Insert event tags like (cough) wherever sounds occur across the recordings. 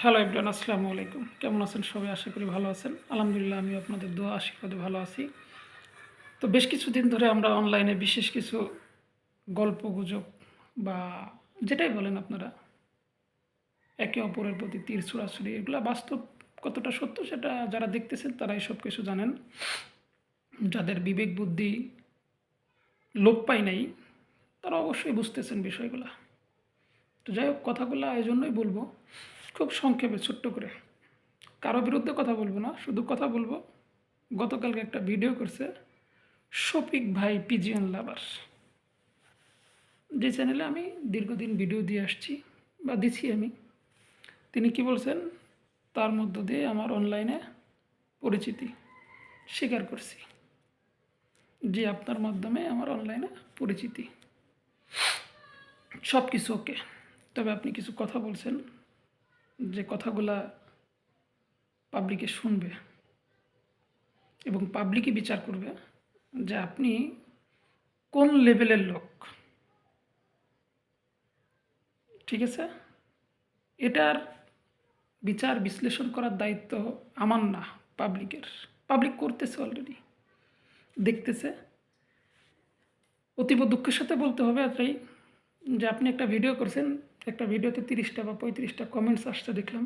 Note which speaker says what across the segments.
Speaker 1: Hello ইবরান আসসালামু আলাইকুম। কেমন আছেন সবাই? আশা করি ভালো আছেন। আলহামদুলিল্লাহ আমি আপনাদের দোয়া, আশীর্বাদে ভালো আছি। তো বেশ কিছুদিন ধরে আমরা অনলাইনে বিশেষ কিছু গল্প, গুজব বা যেটাই বলেন আপনারা, একে অপরের প্রতি তীর ছুড়াছুড়ি, এগুলো বাস্তব কতটা সত্য সেটা যারা দেখতেছেন তারাই সব কিছু জানেন। যাদের বিবেক, বুদ্ধি লোপ পায় নাই, তারা অবশ্যই বুঝতেছেন বিষয়গুলো। তো যাই হোক, কথাগুলো এই জন্যই বলব খুব সংক্ষেপে, ছোট্ট করে। কারও বিরুদ্ধে কথা বলব না, শুধু কথা বলব, গতকালকে একটা ভিডিও করছে শফিক ভাই পিজিয়ন লাভার। যে চ্যানেলে আমি দীর্ঘদিন ভিডিও দিয়ে আসছি, বা দিছি আমি, তিনি কি বলছেন? তার মধ্য দিয়ে আমার অনলাইনে পরিচিতি স্বীকার করছি, যে আপনার মাধ্যমে আমার অনলাইনে পরিচিতি। সব কিছু ওকে তবে আপনি কিছু কথা বলছেন। যে কথাগুলা পাবলিকে শুনবে এবং পাবলিকই বিচার করবে যে আপনি কোন লেভেলের লোক। ঠিক আছে? এটার বিচার বিশ্লেষণ করার দায়িত্ব আমার না পাবলিকের পাবলিক করতেছে অলরেডি দেখতেছে। অতীব দুঃখের সাথে বলতে হবে এটাই যে আপনি একটা ভিডিও করছেন, একটা ভিডিওতে তিরিশটা বা পঁয়ত্রিশটা কমেন্টস আসতে দেখলাম।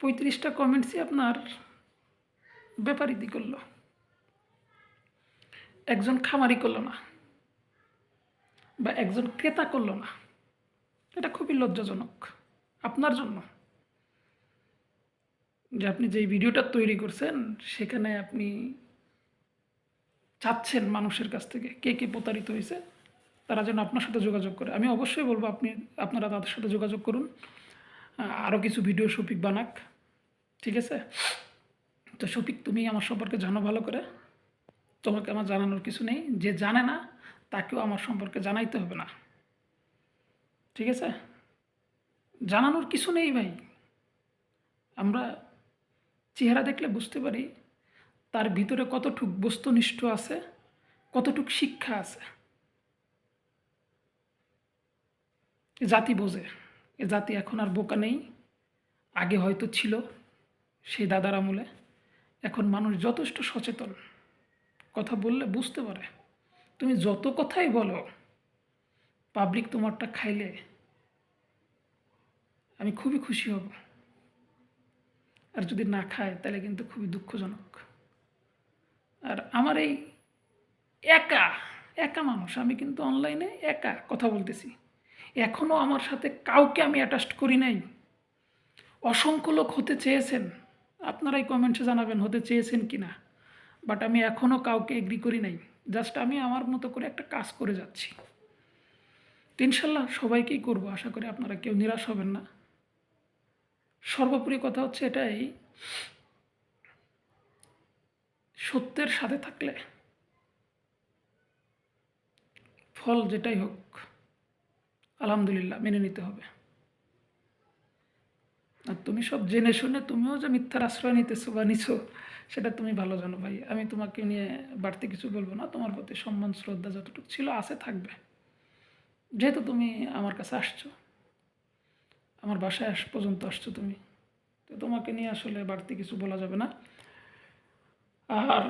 Speaker 1: পঁয়ত্রিশটা কমেন্টসই আপনার ব্যাপারিতি করল। একজন খামারি করল না বা একজন ক্রেতা করল না। এটা খুবই লজ্জাজনক আপনার জন্য। যে আপনি যেই ভিডিওটা তৈরি করছেন, সেখানে আপনি চাচ্ছেন মানুষের কাছ থেকে কে কে প্রতারিত হয়েছে। তারা যেন আপনার সাথে যোগাযোগ করে। আমি অবশ্যই বলব আপনি, আপনারা তাদের সাথে যোগাযোগ করুন। আরও কিছু ভিডিও শফিক বানাক। ঠিক আছে? তো শফিক, তুমি আমার সম্পর্কে জানো ভালো করে। তোমাকে আমার জানানোর কিছু নেই। যে জানে না, তাকেও আমার সম্পর্কে জানাইতে হবে না। ঠিক আছে? জানানোর কিছু নেই ভাই। আমরা চেহারা দেখলে বুঝতে পারি, তার ভিতরে কতটুক বস্তুনিষ্ঠ আছে, কতটুক শিক্ষা আছে এ জাতি বোঝে, এ জাতি এখন আর বোকা নেই। আগে হয়তো ছিল সেই দাদার আমলে, এখন মানুষ যথেষ্ট সচেতন। কথা বললে বুঝতে পারে। তুমি যত কথাই বলো পাবলিক তোমারটা খাইলে আমি খুবই খুশি হব। আর যদি না খায়, তাহলে কিন্তু খুবই দুঃখজনক। আর আমার এই একা একা মানুষ, আমি কিন্তু অনলাইনে একা কথা বলতেছি। এখনও আমার সাথে কাউকে আমি অ্যাটাস্ট করি নাই। অসংখ্য লোক হতে চেয়েছেন। আপনারাই কমেন্টসে জানাবেন হতে চেয়েছেন কি না বাট আমি এখনও কাউকে এগ্রি করি নাই। জাস্ট আমি আমার মতো করে একটা কাজ করে যাচ্ছি। ইনশাল্লাহ সবাইকেই করব। আশা করি আপনারা কেউ নিরাশ হবেন না। সর্বোপরি কথা হচ্ছে এটাই, সত্যের সাথে থাকলে, ফল যেটাই হোক আলহামদুলিল্লাহ, মেনে নিতে হবে। আর তুমি সব জেনে শুনে তুমিও যে মিথ্যার আশ্রয় নিতেছো বা নিছো, সেটা তুমি ভালো জানো ভাই। আমি তোমাকে নিয়ে বাড়তি কিছু বলব না। তোমার প্রতি সম্মান, শ্রদ্ধা যতটুকু ছিল আছে, থাকবে। যেহেতু তুমি আমার কাছে আসছো, আমার বাসায় আস পর্যন্ত আসছো তুমি, তো তোমাকে নিয়ে আসলে বাড়তি কিছু বলা যাবে না। আর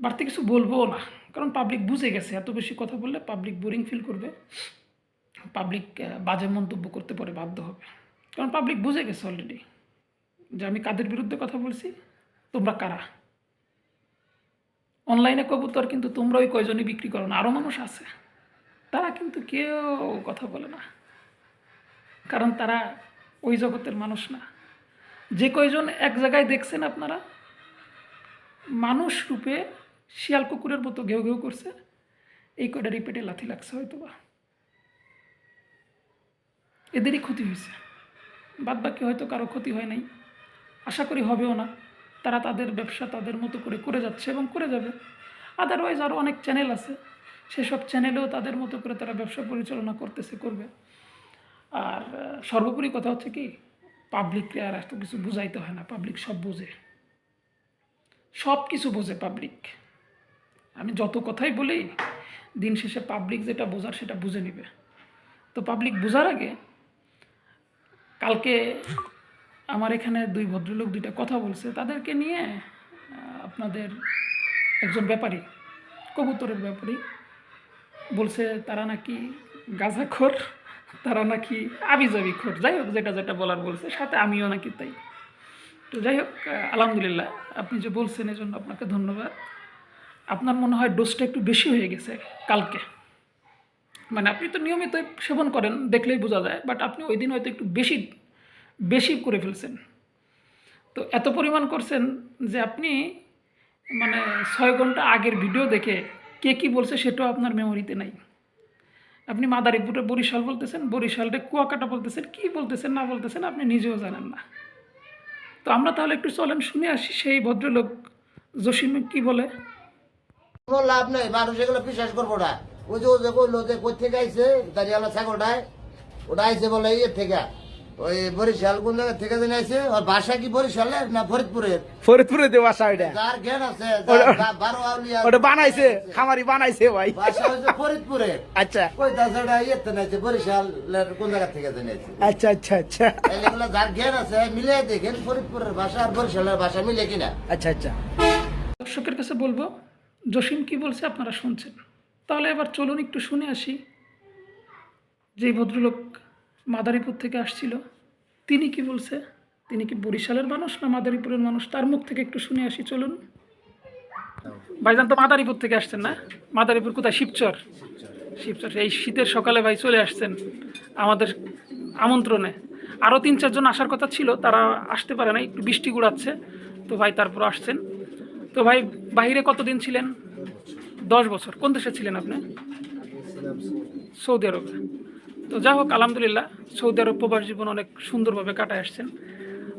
Speaker 1: বাড়তি কিছু বলবোও না, কারণ পাবলিক বুঝে গেছে। এত বেশি কথা বললে পাবলিক বোরিং ফিল করবে। পাবলিক বাজে মন্তব্য করতে পারে বাধ্য হবে। কারণ পাবলিক বুঝে গেছে অলরেডি যে আমি কাদের বিরুদ্ধে কথা বলছি, তোমরা কারা? অনলাইনে কবুতর কিন্তু তোমরা ওই কয়জনই বিক্রি করো না আরও মানুষ আছে। তারা কিন্তু কেউ কথা বলে না। কারণ তারা ওই জগতের মানুষ না। যে কয়জন এক জায়গায় দেখছেন আপনারা, মানুষ রূপে শিয়াল কুকুরের মতো ঘেউ ঘেউ করছে। এই কয়টা রিপেটে লাথি লাগছে হয়তো বা এদেরই ক্ষতি হয়েছে। বাদ বাকি হয়তো কারও ক্ষতি হয় নাই। আশা করি হবেও না। তারা তাদের ব্যবসা তাদের মতো করে করে যাচ্ছে এবং করে যাবে। আদারওয়াইজ আরও অনেক চ্যানেল আছে। সেসব চ্যানেলেও তাদের মতো করে তারা ব্যবসা পরিচালনা করতেছে, করবে। আর সর্বোপরি কথা হচ্ছে কি পাবলিককে আর এত কিছু বুঝাইতে হয় না। পাবলিক সব বোঝে। সব কিছু বোঝে পাবলিক আমি যত কথাই বলি, দিন শেষে পাবলিক যেটা বোঝার সেটা বুঝে নিবে। তো পাবলিক বোঝার আগে কালকে আমার এখানে দুই ভদ্রলোক দুইটা কথা বলছে। তাদেরকে নিয়ে আপনাদের একজন ব্যাপারী, কবুতরের ব্যাপারী, বলছে, তারা নাকি গাঁজাখোর, তারা নাকি আবিজাবি খোর। যাই হোক, যেটা যেটা বলার বলছে, সাথে আমিও নাকি তাই। তো যাই হোক আলহামদুলিল্লাহ, আপনি যে বলছেন, এজন্য আপনাকে ধন্যবাদ। আপনার মনে হয় ডোজটা একটু বেশি হয়ে গেছে কালকে? মানে আপনি তো নিয়মিত সেবন করেন, দেখলেই বোঝা যায় বাট আপনি ওই দিন হয়তো একটু বেশি বেশি করে ফেলছেন। তো এত পরিমাণ করছেন যে আপনি মানে ছয় ঘণ্টা আগের ভিডিও দেখে কে কী বলছে সেটাও আপনার মেমোরিতে নাই। আপনি মাদারীপুরে বরিশাল বলতেছেন, বরিশালটা কুয়াকাটা বলতেছেন, কি বলতেছেন, না বলতেছেন আপনি নিজেও জানেন না। তো আমরা তাহলে একটু চলেন, শুনে আসি সেই ভদ্রলোক জসিম কি বলে?
Speaker 2: কোনো লাভ নেই মানুষ এগুলো বিশ্বাস করব না। ওই যে ও যে কইলো যে কই থেকে আইছে দাঁড়িয়ালা ছাগলটায় ওটা আইছে বলে ইয়ে থেকে। ওই বরিশাল কোন জায়গা থেকে যেন আইছে? ওর বাসা কি বরিশালের না ফরিদপুরের?
Speaker 3: ফরিদপুরে বাসা ওইটা।
Speaker 2: যার জ্ঞান আছে বারো আউলিয়া
Speaker 3: ওটা বানাইছে খামারি বানাইছে ভাই।
Speaker 2: বাসা হয়েছে ফরিদপুরের
Speaker 3: আচ্ছা।
Speaker 2: ওই দাসাটা ইয়েতে নাইছে বরিশালের কোন জায়গা থেকে যেন আইছে।
Speaker 3: আচ্ছা আচ্ছা আচ্ছা।
Speaker 2: এগুলো যার জ্ঞান আছে মিলে দেখেন ফরিদপুরের ভাষা আর বরিশালের ভাষা মিলে কিনা।
Speaker 3: আচ্ছা আচ্ছা।
Speaker 1: দর্শকের কাছে বলব জসিম কি বলছে আপনারা শুনছেন? তাহলে এবার চলুন একটু শুনে আসি। যে ভদ্রলোক মাদারীপুর থেকে আসছিল, তিনি কি বলছে? তিনি কি বরিশালের মানুষ না মাদারীপুরের মানুষ? তার মুখ থেকে একটু শুনে আসি, চলুন। ভাইজান তো মাদারীপুর থেকে আসছেন না? মাদারীপুর কোথায়? শিবচর। শিবচর, এই শীতের সকালে ভাই চলে আসছেন আমাদের আমন্ত্রণে। আরও তিন চারজন আসার কথা ছিল, তারা আসতে পারে না একটু বৃষ্টি গুড়াচ্ছে। তো ভাই তারপর আসছেন। তো ভাই বাইরে কতদিন ছিলেন? দশ বছর। কোন দেশে ছিলেন আপনি? সৌদি আরবে। তো যাই হোক আলহামদুলিল্লাহ সৌদি আরব প্রবাস জীবন অনেক সুন্দরভাবে কাটায় আসছেন।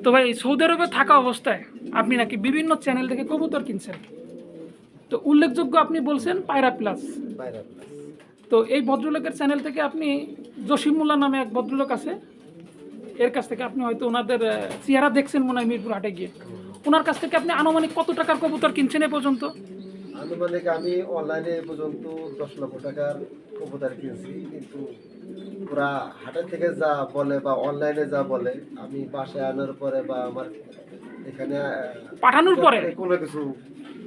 Speaker 1: তো ভাই সৌদি আরবে থাকা অবস্থায় আপনি নাকি বিভিন্ন চ্যানেল থেকে কবুতর কিনছেন? তো উল্লেখযোগ্য আপনি বলছেন পায়রা প্লাস তো এই ভদ্রলোকের চ্যানেল থেকে আপনি জসিম মোল্লা নামে এক ভদ্রলোক আছে। এর কাছ থেকে আপনি হয়তো ওনাদের চেহারা দেখছেন মনে হয় মিরপুর হাটে গিয়ে। ওনার কাছ থেকে আপনি আনুমানিক কত টাকার কবুতর কিনছেন এ পর্যন্ত?
Speaker 4: আনুমানিক আমি অনলাইনে এ পর্যন্ত দশ লক্ষ টাকার কবুতর কিনছি কিন্তু ওরা হাটের থেকে যা বলে বা অনলাইনে যা বলে আমি বাসায় আনার পরে বা আমার এখানে
Speaker 1: পাঠানোর পরে?
Speaker 4: কোনো কিছু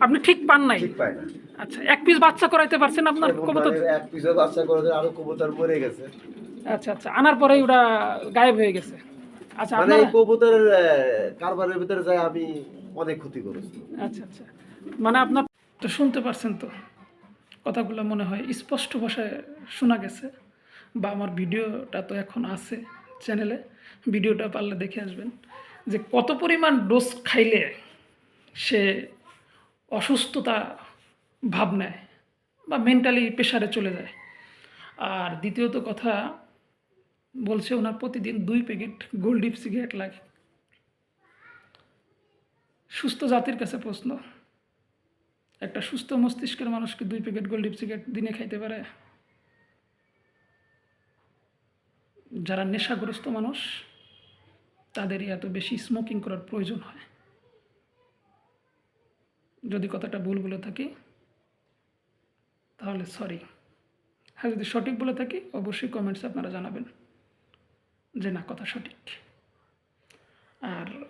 Speaker 1: আপনি ঠিক পান নাই?
Speaker 4: ঠিক পায় না।
Speaker 1: আচ্ছা এক পিস বাচ্চা করাইতে পারছেন আপনার কবুতর?
Speaker 4: এক পিসের বাচ্চা করে দিয়ে আরও কবুতর মরে গেছে।
Speaker 1: আচ্ছা আচ্ছা আনার পরেই ওরা গায়েব হয়ে গেছে।
Speaker 4: মানে এই কবুতরের কারবারের ভিতরে যাই আমি অনেক ক্ষতি করেছি।
Speaker 1: আচ্ছা আচ্ছা। মানে আপনার তো শুনতে পারছেন তো কথাগুলো মনে হয় স্পষ্ট ভাষায় শোনা গেছে বা আমার ভিডিওটা তো এখন আছে চ্যানেলে ভিডিওটা পারলে দেখে আসবেন যে কত পরিমাণ ডোজ খাইলে সে অসুস্থতা ভাব নেয় বা মেন্টালি প্রেশারে চলে যায়। আর দ্বিতীয়ত কথা বলছে ওনার প্রতিদিন দুই প্যাকেট গোল্ডিপ সিগারেট লাগে। সুস্থ জাতির কাছে প্রশ্ন। একটা সুস্থ মস্তিষ্কের মানুষকে দুই প্যাকেট গোল্ডিপ সিগারেট দিনে খাইতে পারে? যারা নেশাগ্রস্ত মানুষ, তাদেরই এত বেশি স্মোকিং করার প্রয়োজন হয়। যদি কথাটা ভুল বলে থাকি, তাহলে সরি হ্যাঁ যদি সঠিক বলে থাকি, অবশ্যই কমেন্টসে আপনারা জানাবেন। যে না, কথা সঠিক। আর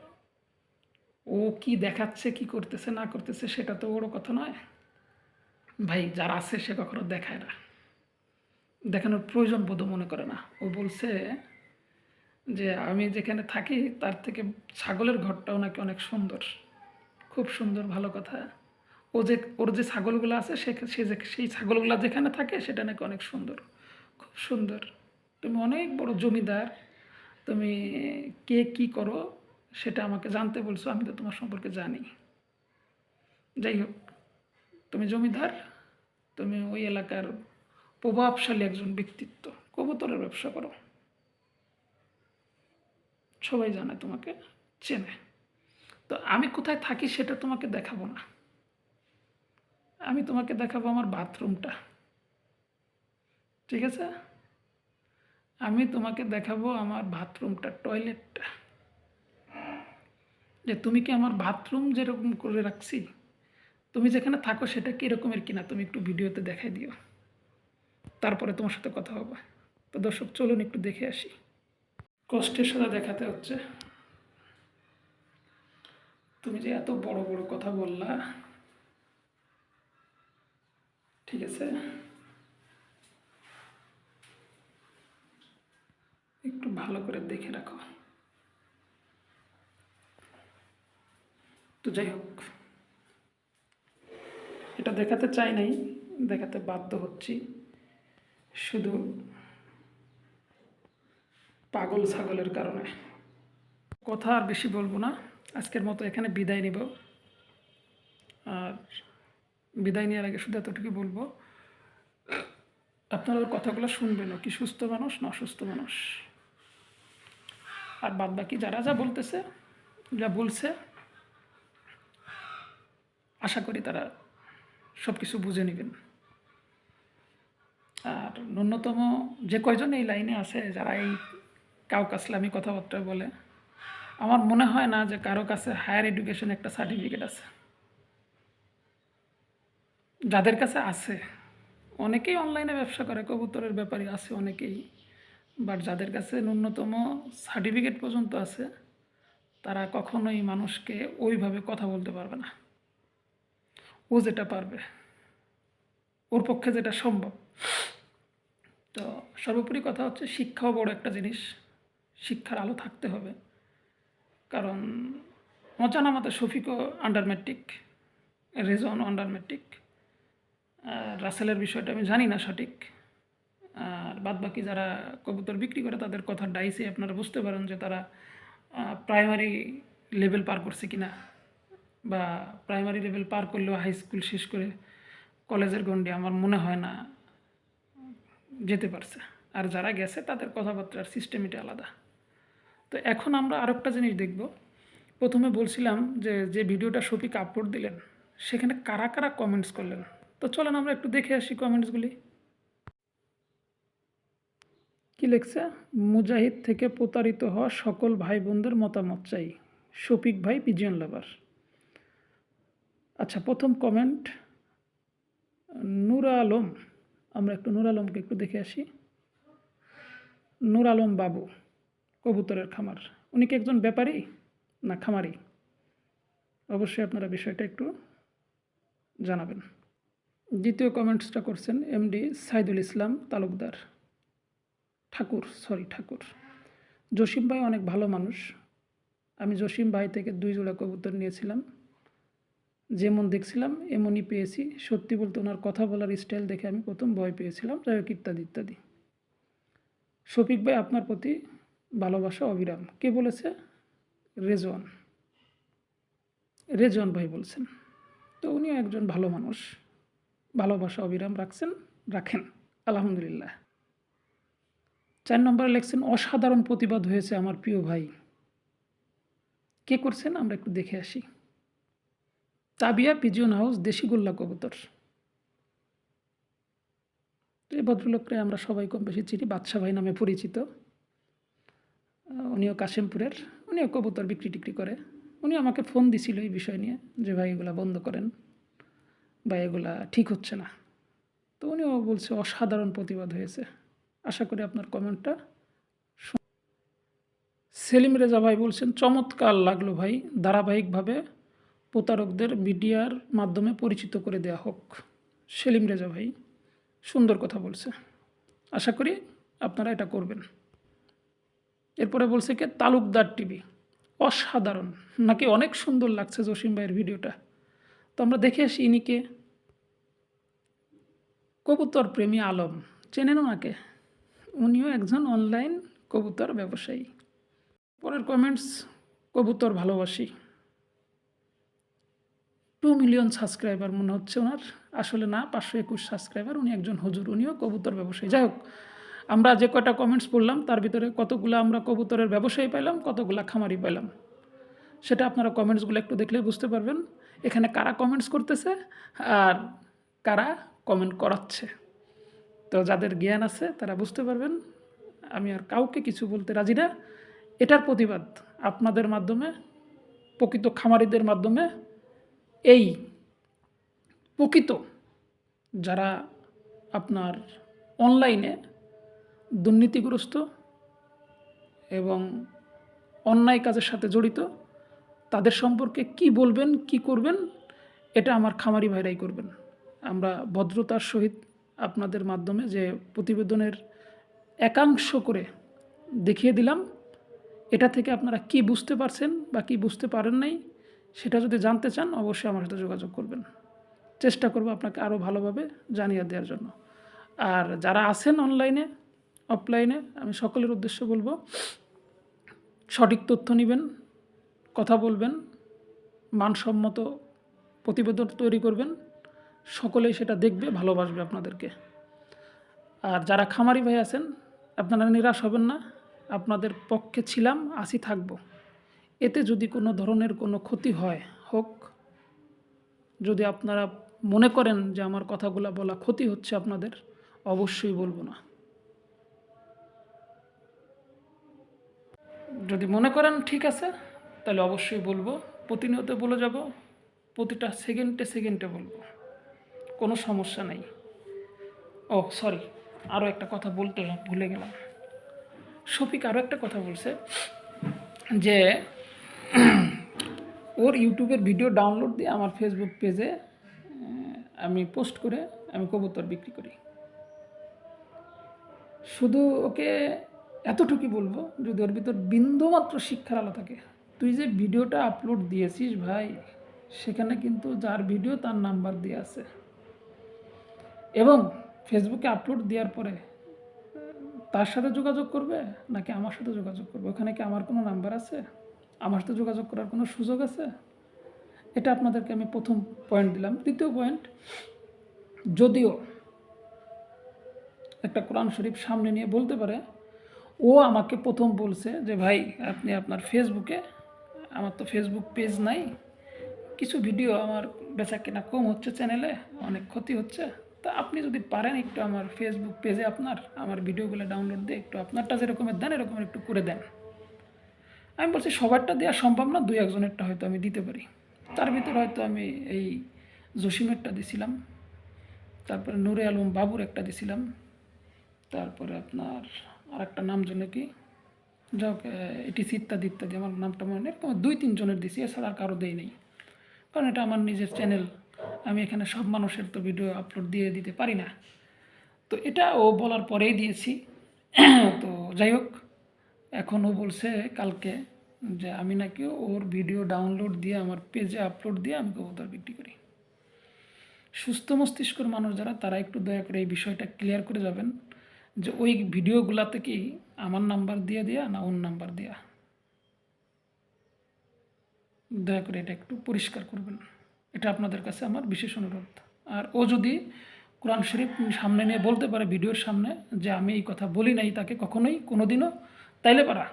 Speaker 1: ও কি দেখাচ্ছে, কি করতেছে, না করতেছে, সেটা তো বড় কথা নয়। ভাই, যারা আছে, সে কখনো দেখায় না। দেখানোর প্রয়োজন বোধ মনে করে না। ও বলছে যে, আমি যেখানে থাকি, তার থেকে ছাগলের ঘরটাও নাকি অনেক সুন্দর। খুব সুন্দর, ভালো কথা। ও যে, ওর যে ছাগলগুলো আছে, সে সে যে, সেই ছাগলগুলো যেখানে থাকে, সেটা নাকি অনেক সুন্দর। খুব সুন্দর। তুমি অনেক বড় জমিদার। তুমি কে কি করো সেটা আমাকে জানতে বলছো, আমি তো তোমার সম্পর্কে জানি। যাই হোক, তুমি জমিদার, তুমি ওই এলাকার প্রভাবশালী একজন ব্যক্তিত্ব, কবুতরের ব্যবসা করো। সবাই জানে তোমাকে, চেনে। তো আমি কোথায় থাকি সেটা তোমাকে দেখাবো না। আমি তোমাকে দেখাবো আমার বাথরুমটা। ঠিক আছে? আমি তোমাকে দেখাবো আমার বাথরুমটা, টয়লেটটা। যে তুমি কি আমার বাথরুম যেরকম করে রাখছি, তুমি যেখানে থাকো সেটা কীরকমের কিনা তুমি একটু ভিডিওতে দেখাই দিও। তারপরে তোমার সাথে কথা হবে। তো দর্শক, চলুন একটু দেখে আসি। কষ্টের সাথে দেখাতে হচ্ছে। তুমি যে এত বড় বড় কথা বললা, ঠিক আছে একটু ভালো করে দেখে রাখো। তো যাই হোক, এটা দেখাতে চাই নাই, দেখাতে বাধ্য হচ্ছি। শুধু পাগল ছাগলের কারণে। কথা আর বেশি বলব না, আজকের মতো এখানে বিদায় নিব। আর বিদায় নেওয়ার আগে শুধু এতটুকু বলব, আপনারা কথাগুলো শুনবেন কি সুস্থ মানুষ না অসুস্থ মানুষ। আর বাদ বাকি যারা যা বলতেছে, যা বলছে, আশা করি তারা সব কিছু বুঝে নেবেন। আর ন্যূনতম যে কয়জন এই লাইনে আছে, যারা এই কাউ কাসলামি কথাবার্তা বলে, আমার মনে হয় না যে কারও কাছে হায়ার এডুকেশন একটা সার্টিফিকেট আছে। যাদের কাছে আছে, অনেকেই অনলাইনে ব্যবসা করে, কবুতরের ব্যাপারে আছে, অনেকেই বাট যাদের কাছে ন্যূনতম সার্টিফিকেট পর্যন্ত আছে, তারা কখনোই মানুষকে ওইভাবে কথা বলতে পারবে না। ও যেটা পারবে, ওর পক্ষে যেটা সম্ভব। তো সর্বোপরি কথা হচ্ছে, শিক্ষাও বড় একটা জিনিস, শিক্ষার আলো থাকতে হবে। কারণ অজানা মতে শফিকও under matric Rezon under matric রাসেলের বিষয়টা আমি জানি না সঠিক। আর বাদ বাকি যারা কবুতর বিক্রি করে, তাদের কথা ডাইসে আপনারা বুঝতে পারেন যে তারা প্রাইমারি লেভেল পার করছে কিনা বা প্রাইমারি লেভেল পার করলেও হাই স্কুল শেষ করে কলেজের গণ্ডি আমার মনে হয় না যেতে পারছে। আর যারা গেছে, তাদের কথাবার্তার সিস্টেমটা আলাদা। তো এখন আমরা আর একটা জিনিস দেখব। প্রথমে বলছিলাম যে যে ভিডিওটা শফিক আপলোড দিলেন, সেখানে কারা কারা কমেন্টস করলেন? তো চলেন আমরা একটু দেখে আসি কমেন্টসগুলি কি লিখছে? মুজাহিদ থেকে প্রতারিত হওয়া সকল ভাই বোনদের মতামত চাই। শফিক ভাই, পিজিয়ন লাভার। আচ্ছা প্রথম কমেন্ট নূর আলম। আমরা একটু নূর আলমকে একটু দেখে আসি। নূর আলম বাবু, কবুতরের খামার। উনি কি একজন ব্যাপারী? না, খামারি। অবশ্যই আপনারা বিষয়টা একটু জানাবেন। দ্বিতীয় কমেন্টসটা করছেন এমডি সাইদুল ইসলাম তালুকদার। ঠাকুর সরি ঠাকুর। জসিম ভাই অনেক ভালো মানুষ। আমি জসিম ভাই থেকে দুই জোড়া কবুতর নিয়েছিলাম। যেমন দেখছিলাম, এমনই পেয়েছি। সত্যি বলতে ওনার কথা বলার স্টাইল দেখে আমি প্রথম ভয় পেয়েছিলাম। যাই হোক, ইত্যাদি ইত্যাদি। শফিক ভাই, আপনার প্রতি ভালোবাসা অবিরাম। কে বলেছে? রেজওয়ান। রেজওয়ান ভাই বলছেন। তো উনিও একজন ভালো মানুষ। ভালোবাসা অবিরাম রাখছেন, রাখেন। আলহামদুলিল্লাহ। চার নম্বরে লেখছেন, অসাধারণ প্রতিবাদ হয়েছে আমার প্রিয় ভাই। কে করছেন? আমরা একটু দেখে আসি। তাবিয়া, পিজিয়ন হাউস, দেশি গোল্লা কবুতর। এই ভদ্রলোককে আমরা সবাই কম বেশি চিনি, বাদশা ভাই নামে পরিচিত। উনিও কাশিমপুরের, উনিও কবুতর বিক্রি টিক্রি করে। উনি আমাকে ফোন দিছিল এই বিষয় নিয়ে যে, ভাই, এগুলা বন্ধ করেন বা এগুলা ঠিক হচ্ছে না। তো উনিও বলছে, অসাধারণ প্রতিবাদ হয়েছে। আশা করি আপনার কমেন্টটা সেলিম রেজা ভাই বলছেন, চমৎকার লাগল ভাই। ধারাবাহিকভাবে প্রতারকদের মিডিয়ার মাধ্যমে পরিচিত করে দেয়া হোক। সেলিম রেজা ভাই সুন্দর কথা বলছে। আশা করি আপনারা এটা করবেন। এরপরে বলছে কি, তালুকদার টিভি। অসাধারণ। নাকি অনেক সুন্দর লাগছে জসিম ভাইয়ের ভিডিওটা। তো আমরা দেখে আসি ইনিকে কবুতর প্রেমী আলম। চেনেন ওনাকে? উনিও একজন অনলাইন কবুতর ব্যবসায়ী। পরের কমেন্টস কবুতর ভালোবাসি। টু মিলিয়ন সাবস্ক্রাইবার মনে হচ্ছে ওনার। আসলে না, পাঁচশো একুশ সাবস্ক্রাইবার উনি একজন হুজুর, উনিও কবুতর ব্যবসায়ী। যাই হোক, আমরা যে কয়টা কমেন্টস পড়লাম, তার ভিতরে কতগুলো আমরা কবুতরের ব্যবসায়ী পাইলাম, কতগুলো খামারি পাইলাম, সেটা আপনারা কমেন্টসগুলো একটু দেখলে বুঝতে পারবেন। এখানে কারা কমেন্টস করতেছে আর কারা কমেন্ট করাচ্ছে? তো যাদের জ্ঞান আছে, তারা বুঝতে পারবেন, আমি আর কাউকে কিছু বলতে রাজি না। এটার প্রতিবাদ আপনাদের মাধ্যমে, প্রকৃত খামারিদের মাধ্যমে, এই প্রকৃত যারা আপনার অনলাইনে দুর্নীতিগ্রস্ত এবং অন্যায় কাজের সাথে জড়িত, তাদের সম্পর্কে কি বলবেন, কি করবেন, এটা আমার খামারি ভাইরাই করবেন। আমরা ভদ্রতার সহিত আপনাদের মাধ্যমে যে প্রতিবেদনের একাংশ করে দেখিয়ে দিলাম, এটা থেকে আপনারা কি বুঝতে পারছেন বা কি বুঝতে পারেন নাই, সেটা যদি জানতে চান, অবশ্যই আমার সাথে যোগাযোগ করবেন। চেষ্টা করব আপনাকে আরও ভালোভাবে জানিয়ে দেওয়ার জন্য। আর যারা আছেন অনলাইনে অফলাইনে আমি সকলের উদ্দেশ্য বলব, সঠিক তথ্য নেবেন, কথা বলবেন, মানসম্মত প্রতিবেদন তৈরি করবেন সকলেই সেটা দেখবে, ভালোবাসবে আপনাদেরকে। আর যারা খামারি ভাই আছেন, আপনারা নিরাশ হবেন না। আপনাদের পক্ষে ছিলাম, আসি থাকব। এতে যদি কোনো ধরনের কোনো ক্ষতি হয়, হোক, যদি আপনারা মনে করেন যে আমার কথাগুলো বলা ক্ষতি হচ্ছে আপনাদের, অবশ্যই বলব না। যদি মনে করেন ঠিক আছে, তাহলে অবশ্যই বলব। প্রতিনিয়ত বলে যাব, প্রতিটা সেকেন্ডে সেকেন্ডে বলব। কোনো সমস্যা নেই। ও সরি আরও একটা কথা বলতে ভুলে গেলাম। শফিক আরও একটা কথা বলছে যে, ওর ইউটিউবের ভিডিও ডাউনলোড দিয়ে আমার ফেসবুক পেজে আমি পোস্ট করে আমি কবুতর বিক্রি করি। শুধু ওকে এতটুকুই বলব, যদি ওর ভিতর বিন্দুমাত্র শিক্ষার আলো থাকে, তুই যে ভিডিওটা আপলোড দিয়েছিস ভাই, সেখানে কিন্তু যার ভিডিও তার নাম্বার দিয়ে আছে। এবং ফেসবুকে আপলোড দেওয়ার পরে তার সাথে যোগাযোগ করবে নাকি আমার সাথে যোগাযোগ করবে? ওখানে কি আমার কোনো নাম্বার আছে? আমার সাথে যোগাযোগ করার কোনো সুযোগ আছে? এটা আপনাদেরকে আমি প্রথম পয়েন্ট দিলাম। দ্বিতীয় পয়েন্ট যদিও একটা কোরআন শরীফ সামনে নিয়ে বলতে পারে, ও আমাকে প্রথম বলছে যে, ভাই, আপনি আপনার ফেসবুকে আমার তো ফেসবুক পেজ নাই। কিছু ভিডিও আমার বেচা কেনা কম হচ্ছে চ্যানেলে অনেক ক্ষতি হচ্ছে। তা আপনি যদি পারেন একটু আমার ফেসবুক পেজে আপনার আমার ভিডিওগুলো ডাউনলোড দিয়ে একটু আপনারটা যেরকমের দেন এরকমের একটু করে দেন আমি বলছি সবারটা দেওয়া সম্ভব না দুই একজনেরটা হয়তো আমি দিতে পারি তার ভিতরে হয়তো আমি এই জসিমেরটা দিছিলাম তারপরে নুরে আলম বাবুর একটা দিছিলাম তারপরে আপনার আর একটা নাম জন্য কি যাক এটিসি ইত্যাদি ইত্যাদি আমার নামটা মনে নেই দুই তিনজনের দিছি এছাড়া আর কারও দেই নেই কারণ এটা আমার নিজের চ্যানেল আমি এখানে সব মানুষের তো ভিডিও আপলোড দিয়ে দিতে পারি না। তো এটা ও বলার পরেই দিয়েছি। (clears throat) তো যাই হোক, এখন ও বলছে কালকে যে আমি নাকি ওর ভিডিও ডাউনলোড দিয়ে, আমার পেজে আপলোড দিয়ে আমি কবুতর বিক্রি করি। সুস্থ মস্তিষ্কর মানুষ যারা, তারা একটু দয়া করে এই বিষয়টা ক্লিয়ার করে যাবেন যে ওই ভিডিওগুলাতে কি আমার নাম্বার দিয়ে দেয়া না ওর নাম্বার দেয়া। দয়া করে এটা একটু পরিষ্কার করবেন। এটা আপনাদের কাছে আমার বিশেষ অনুরোধ। আর ও যদি কোরআন শরীফ সামনে নিয়ে বলতে পারে ভিডিওর সামনে যে আমি এই কথা বলি নাই, তাকে কখনোই, কোনোদিনও, তাইলে পারা।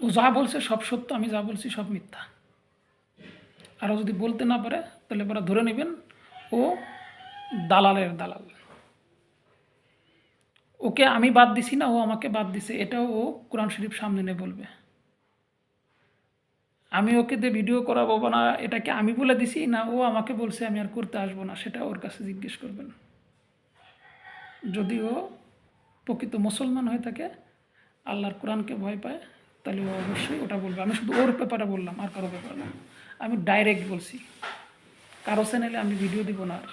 Speaker 1: ও যা বলছে সব সত্য, আমি যা বলছি সব মিথ্যা। আরও যদি বলতে না পারে তাহলে পরা ধরে নেবেন, ও দালালের দালাল। ওকে আমি বাদ দিছি না, ও আমাকে বাদ দিছে, এটাও ও কোরআন শরীফ সামনে নিয়ে বলবে। আমি ওকে দিয়ে ভিডিও করাবো না, এটাকে আমি বলে দিছি, না, ও আমাকে বলছে আমি আর করতে আসব না, সেটা ওর কাছে জিজ্ঞেস করবেন। যদি ও প্রকৃত মুসলমান হয়ে থাকে, আল্লাহর কোরআনকে ভয় পায়, তাহলে ও অবশ্যই ওটা বলবে। আমি শুধু ওর ব্যাপারে বললাম, আর কারও ব্যাপারে না। আমি ডাইরেক্ট বলছি। কারও চ্যানেলে আমি ভিডিও দিব না আর।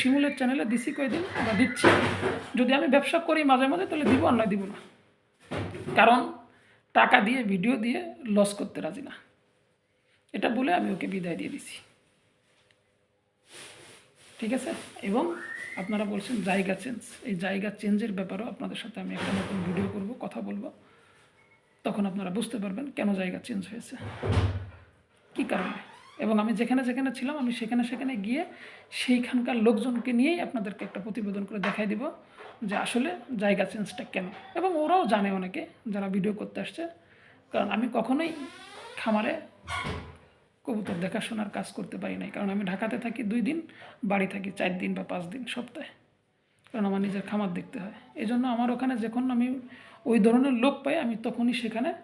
Speaker 1: শিমুলের চ্যানেলে দিছি কয়দিন, বা দিচ্ছি। যদি আমি ব্যবসা করি মাঝে মাঝে, তাহলে দিব আর নয় দিব না। কারণ টাকা দিয়ে ভিডিও দিয়ে লস করতে রাজি না। এটা বলে আমি ওকে বিদায় দিয়ে দিছি। ঠিক আছে? এবং আপনারা বলছেন জায়গা চেঞ্জ এই জায়গা চেঞ্জের ব্যাপারেও আপনাদের সাথে আমি একটা নতুন ভিডিও করব, কথা বলব। তখন আপনারা বুঝতে পারবেন কেন জায়গা চেঞ্জ হয়েছে। কী কারণে? এবং আমি যেখানে যেখানে ছিলাম, আমি সেখানে সেখানে গিয়ে সেইখানকার লোকজনকে নিয়েই আপনাদেরকে একটা প্রতিবেদন করে দেখাই দিব। যে আসলে জায়গা চেঞ্জটা কেন? এবং ওরাও জানে অনেকে যারা ভিডিও করতে আসছে। কারণ আমি কখনোই খামারে কবুতর দেখাশোনার কাজ করতে পারি নাই। কারণ আমি ঢাকাতে থাকি দুই দিন, বাড়ি থাকি চার দিন বা পাঁচ দিন সপ্তাহে। কারণ আমার নিজের খামার দেখতে হয়। এই জন্য আমার ওখানে যখন আমি ওই ধরনের লোক পাই, আমি তখনই সেখানে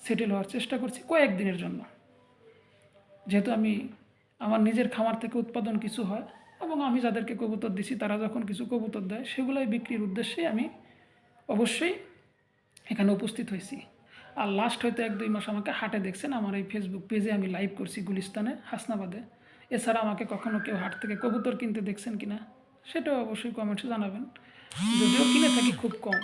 Speaker 1: সেটেল হওয়ার চেষ্টা করছি কয়েকদিনের জন্য। যেহেতু আমি, আমার নিজের খামার থেকে উৎপাদন কিছু হয় এবং আমি যাদেরকে কবুতর দিছি, তারা যখন কিছু কবুতর দেয়, সেগুলোই বিক্রির উদ্দেশ্যে আমি অবশ্যই এখানে উপস্থিত হয়েছি। আর লাস্ট হয়তো এক, দুই মাস আমাকে হাটে দেখছেন, আমার এই ফেসবুক পেজে আমি লাইভ করছি গুলিস্তানে, হাসনাবাদে। এছাড়া আমাকে কখনো কেউ হাট থেকে কবুতর কিনতে দেখছেন কিনা, সেটাও অবশ্যই কমেন্টসে জানাবেন। যদিও কিনে থাকি খুব কম।